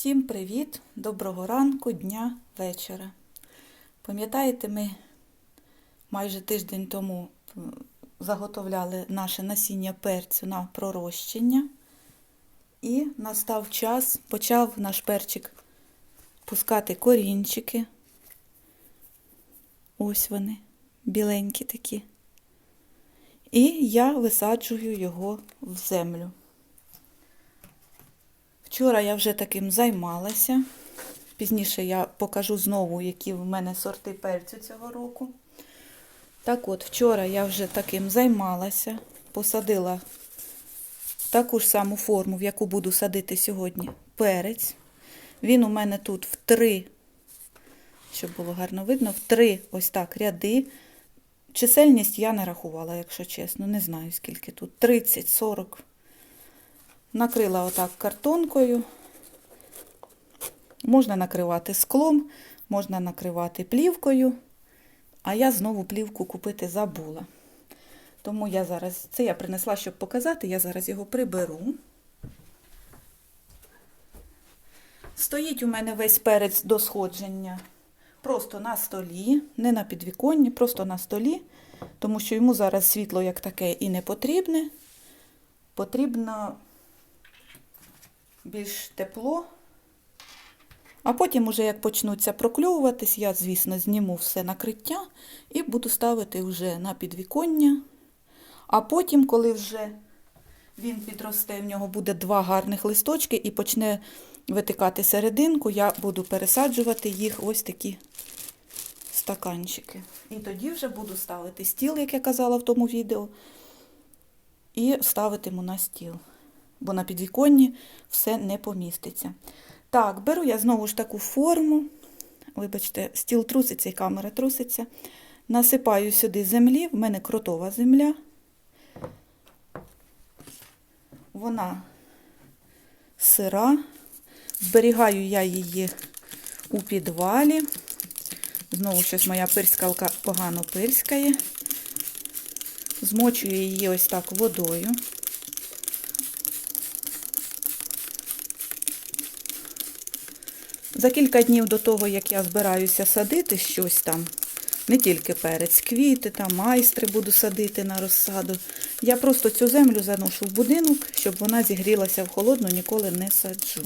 Всім привіт, доброго ранку, дня, вечора. Пам'ятаєте, ми майже тиждень тому заготовляли наше насіння перцю на пророщення. І настав час, почав наш перчик пускати корінчики. Ось вони, біленькі такі. І я висаджую його в землю. Вчора я вже таким займалася. Пізніше я покажу знову, які в мене сорти перцю цього року. Так от, вчора я вже таким займалася, посадила таку ж саму форму, в яку буду садити сьогодні перець. Він у мене тут в три, щоб було гарно видно, в три ось так ряди. Чисельність я не рахувала, якщо чесно, не знаю скільки тут. 30-40. Накрила отак картонкою. Можна накривати склом, можна накривати плівкою, а я знову плівку купити забула. Тому я зараз, це я принесла, щоб показати, я зараз його приберу. Стоїть у мене весь перець до сходження просто на столі, не на підвіконні, просто на столі, тому що йому зараз світло як таке і не потрібне. Потрібно більш тепло. А потім, уже як почнуться прокльовуватись, я, звісно, зніму все накриття і буду ставити вже на підвіконня. А потім, коли вже він підросте, в нього буде два гарних листочки і почне витикати серединку, я буду пересаджувати їх ось такі стаканчики. І тоді вже буду ставити стіл, як я казала в тому відео, і ставитиму на стіл бо на підвіконні все не поміститься. Так, беру я знову ж таку форму. Вибачте, стіл труситься і камера труситься. Насипаю сюди землі, в мене кротова земля. Вона сира. Зберігаю я її у підвалі. Знову щось моя пирскалка погано пирскає. Змочую її ось так водою. За кілька днів до того, як я збираюся садити щось там, не тільки перець, квіти, там майстри буду садити на розсаду, я просто цю землю заношу в будинок, щоб вона зігрілася в холодну, ніколи не саджу.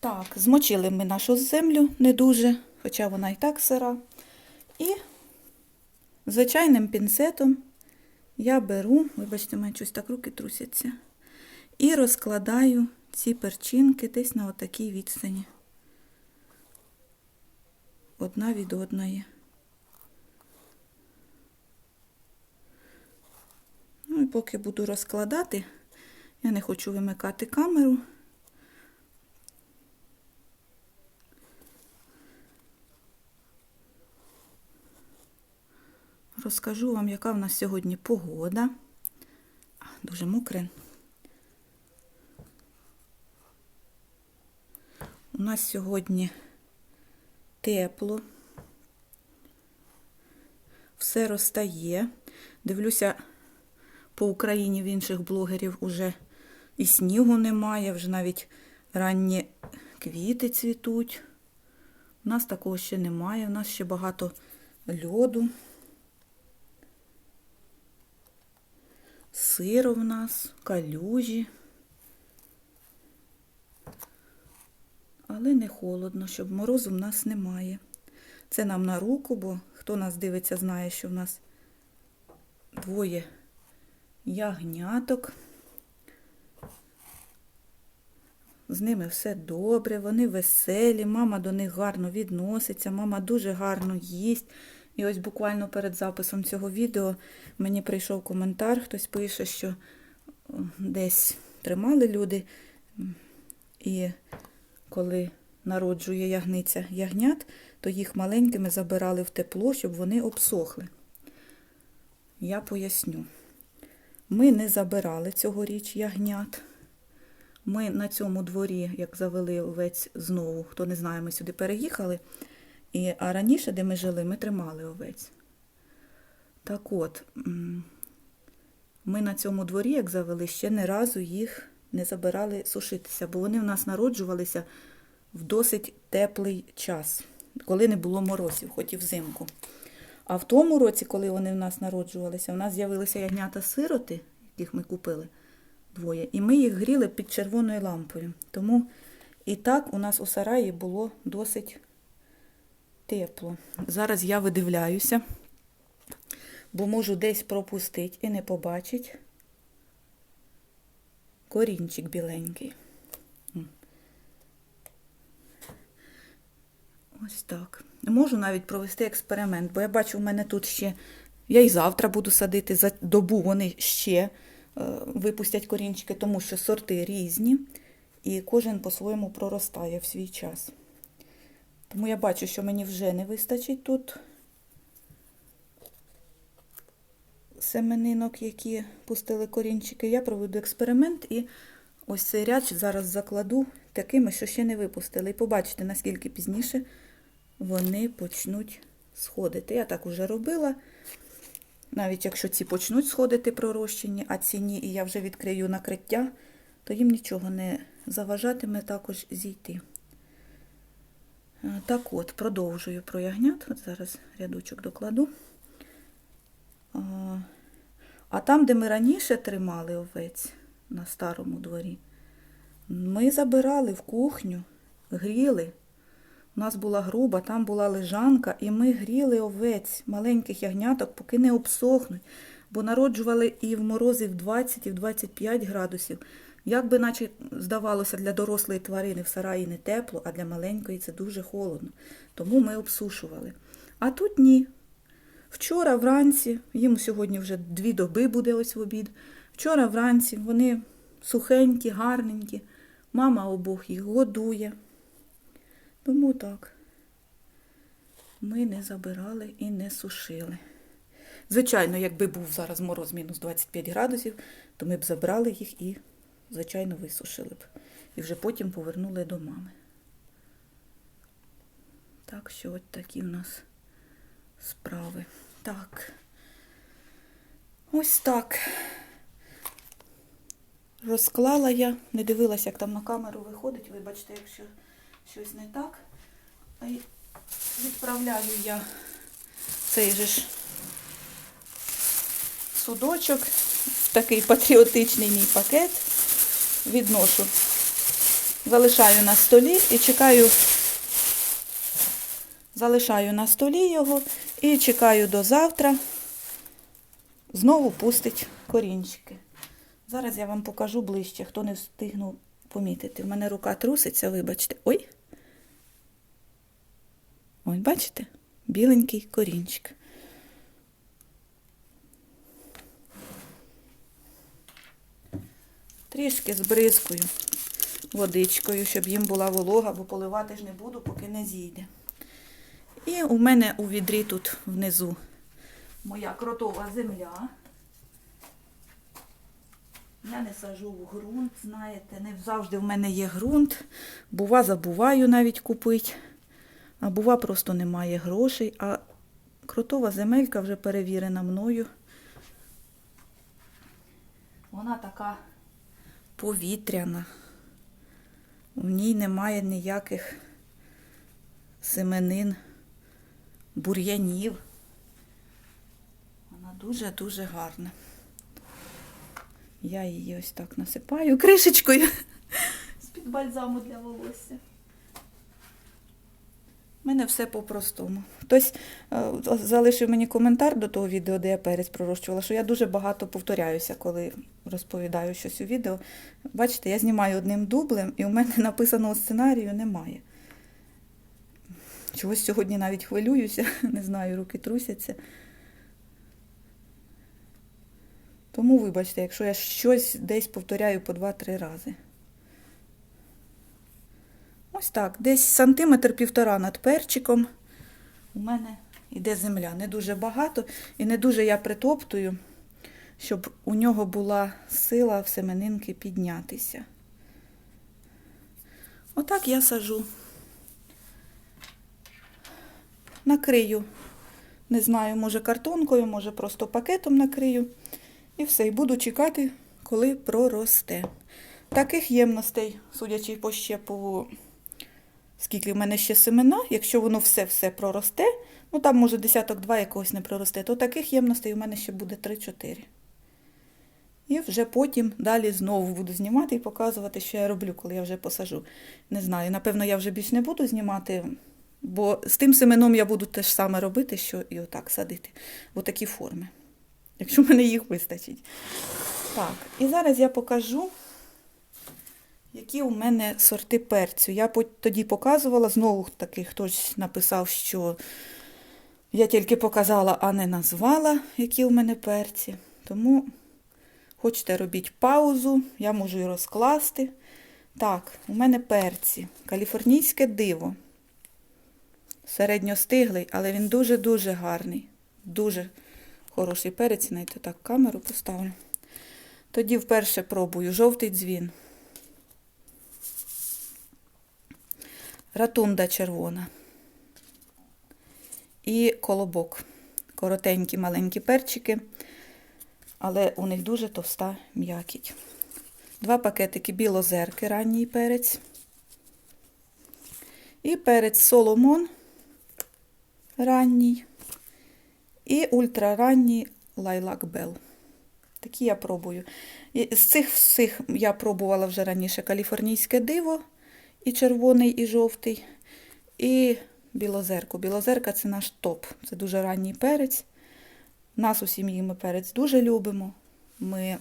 Так, змочили ми нашу землю не дуже, хоча вона і так сира. І звичайним пінцетом я беру, вибачте, у мене щось так руки трусяться. І розкладаю ці перчинки десь на отакій відстані. Одна від одної. Ну і поки буду розкладати, я не хочу вимикати камеру. Розкажу вам, яка в нас сьогодні погода. Дуже мокре. Нас сьогодні тепло, все розтає. Дивлюся, по Україні в інших блогерів уже і снігу немає, вже навіть ранні квіти цвітуть. У нас такого ще немає, у нас ще багато льоду. Сиро в нас, калюжі. Але не холодно, щоб морозу в нас немає. Це нам на руку, бо хто нас дивиться, знає, що в нас двоє ягняток. З ними все добре, вони веселі, мама до них гарно відноситься, мама дуже гарно їсть. І ось буквально перед записом цього відео мені прийшов коментар, хтось пише, що десь тримали люди і коли народжує ягниця ягнят, то їх маленькими забирали в тепло, щоб вони обсохли. Я поясню. Ми не забирали цьогоріч ягнят. Ми на цьому дворі, як завели овець знову, хто не знає, ми сюди переїхали. І, А раніше, де ми жили, ми тримали овець. Так от, Ми на цьому дворі, як завели, ще не разу їх не забирали сушитися, бо вони в нас народжувалися в досить теплий час, коли не було морозів, хоч і взимку. А в тому році, коли вони в нас народжувалися, у нас з'явилися ягнята сироти, яких ми купили двоє, і ми їх гріли під червоною лампою. Тому і так у нас у сараї було досить тепло. Зараз я видивляюся, бо можу десь пропустити і не побачити корінчик біленький. Ось так. Можу навіть провести експеримент, бо я бачу, у мене тут ще. Я і завтра буду садити за добу, вони ще е, випустять корінчики, тому що сорти різні, і кожен по-своєму проростає в свій час. Тому я бачу, що мені вже не вистачить тут семенинок, які пустили корінчики. Я проведу експеримент і ось цей ряд зараз закладу такими, що ще не випустили. І побачите, наскільки пізніше вони почнуть сходити. Я так уже робила. Навіть якщо ці почнуть сходити пророщені, а ці ні, і я вже відкрию накриття, то їм нічого не заважатиме також зійти. Е, Так от, продовжую про ягнят. От зараз рядочок докладу. А, там, де ми раніше тримали овець на старому дворі, ми забирали в кухню, гріли. У нас була груба, там була лежанка, і ми гріли овець, маленьких ягняток, поки не обсохнуть, бо народжували і в морози в 20, і в 25 градусів. Як би наче здавалося, для дорослої тварини в сараї не тепло, а для маленької це дуже холодно. Тому ми обсушували. А тут ні. Вчора вранці, їм сьогодні вже дві доби буде ось в обід. Вчора вранці вони сухенькі, гарненькі. Мама обох їх годує. Тому так. Ми не забирали і не сушили. Звичайно, якби був зараз мороз мінус 25 градусів, то ми б забрали їх і, звичайно, висушили б. І вже потім повернули до мами. Так що от такі в нас справи. Так. Ось так. Розклала я, не дивилася, як там на камеру виходить. Вибачте, якщо щось не так. Відправляю я цей же ж судочок такий патріотичний мій пакет. Відношу. Залишаю на столі і чекаю. Залишаю на столі його і чекаю до завтра. Знову пустить корінчики. Зараз я вам покажу ближче, хто не встигнув помітити. В мене рука труситься, вибачте. Ой. Ось, бачите? Біленький корінчик. Трішки збризкую водичкою, щоб їм була волога, бо поливати ж не буду, поки не зійде. І у мене у відрі тут внизу моя кротова земля. Я не сажу в ґрунт, знаєте, не завжди в мене є ґрунт. Бува, забуваю навіть купити, а бува, просто немає грошей. А кротова земелька вже перевірена мною. Вона така повітряна. В ній немає ніяких семенин, бур'янів. Вона дуже-дуже гарна. Я її ось так насипаю кришечкою з-під бальзаму для волосся. У мене все по-простому. Хтось е, залишив мені коментар до того відео, де я перець пророщувала, що я дуже багато повторяюся, коли розповідаю щось у відео. Бачите, я знімаю одним дублем, і у мене написаного сценарію немає. Чогось сьогодні навіть хвилююся, не знаю, руки трусяться. Тому, вибачте, якщо я щось десь повторяю по 2-3 рази. Ось так, десь сантиметр півтора над перчиком. У мене йде земля. Не дуже багато і не дуже я притоптую, щоб у нього була сила в семенинки піднятися. Отак я сажу. Накрию, не знаю, може картонкою, може просто пакетом накрию. І все, і буду чекати, коли проросте. Таких ємностей, судячи по ще по скільки в мене ще семена, якщо воно все-все проросте, ну там може десяток два якогось не проросте, то таких ємностей у мене ще буде 3-4. І вже потім далі знову буду знімати і показувати, що я роблю, коли я вже посажу. Не знаю, напевно, я вже більш не буду знімати, бо з тим семеном я буду те ж саме робити, що і отак садити. В такі форми. Якщо мене їх вистачить. Так, і зараз я покажу, які у мене сорти перцю. Я тоді показувала, знову таки хтось написав, що я тільки показала, а не назвала, які у мене перці. Тому хочете робіть паузу, я можу і розкласти. Так, у мене перці. Каліфорнійське диво. Середньостиглий, але він дуже-дуже гарний. Дуже хороший перець, навіть так камеру поставлю. Тоді вперше пробую жовтий дзвін. Ратунда червона. І колобок. Коротенькі маленькі перчики, але у них дуже товста м'якіть. Два пакетики білозерки, ранній перець. І перець соломон ранній. І ультраранній лайлак бел. Такі я пробую. І з цих всіх я пробувала вже раніше каліфорнійське диво, і червоний, і жовтий, і білозерку. Білозерка це наш топ. Це дуже ранній перець. Нас у сім'ї ми перець дуже любимо. Ми,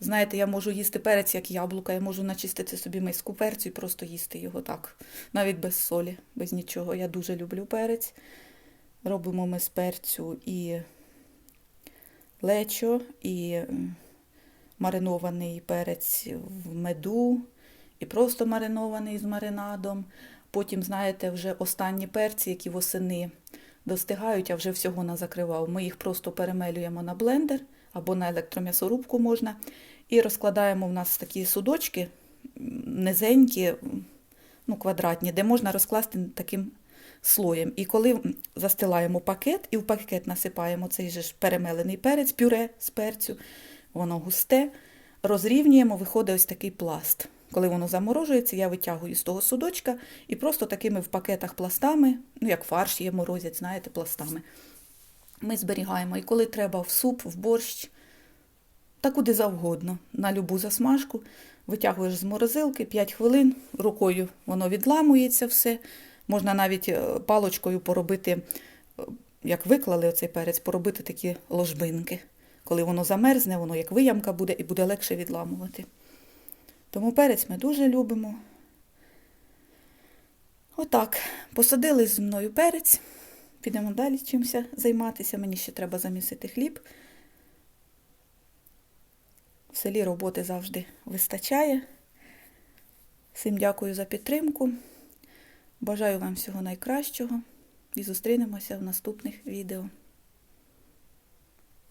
знаєте, я можу їсти перець як яблука, я можу начистити собі миску перцю і просто їсти його так, навіть без солі, без нічого. Я дуже люблю перець. Робимо ми з перцю і лечо, і маринований перець в меду, і просто маринований з маринадом. Потім, знаєте, вже останні перці, які восени достигають, а вже всього назакривав. Ми їх просто перемелюємо на блендер або на електром'ясорубку можна. І розкладаємо в нас такі судочки низенькі, ну, квадратні, де можна розкласти таким слоєм. І коли застилаємо пакет, і в пакет насипаємо цей же ж перемелений перець, пюре з перцю, воно густе, розрівнюємо, виходить ось такий пласт. Коли воно заморожується, я витягую з того судочка і просто такими в пакетах пластами, ну як фарш є морозять, знаєте, пластами. Ми зберігаємо. І коли треба в суп, в борщ, та куди завгодно, на любу засмажку, витягуєш з морозилки 5 хвилин, рукою воно відламується все. Можна навіть е, палочкою поробити, е, як виклали оцей перець, поробити такі ложбинки. Коли воно замерзне, воно як виямка буде і буде легше відламувати. Тому перець ми дуже любимо. Отак, посадили зі мною перець. Підемо далі чимся займатися. Мені ще треба замісити хліб. В селі роботи завжди вистачає. Всім дякую за підтримку. Бажаю вам всього найкращого і зустрінемося в наступних відео.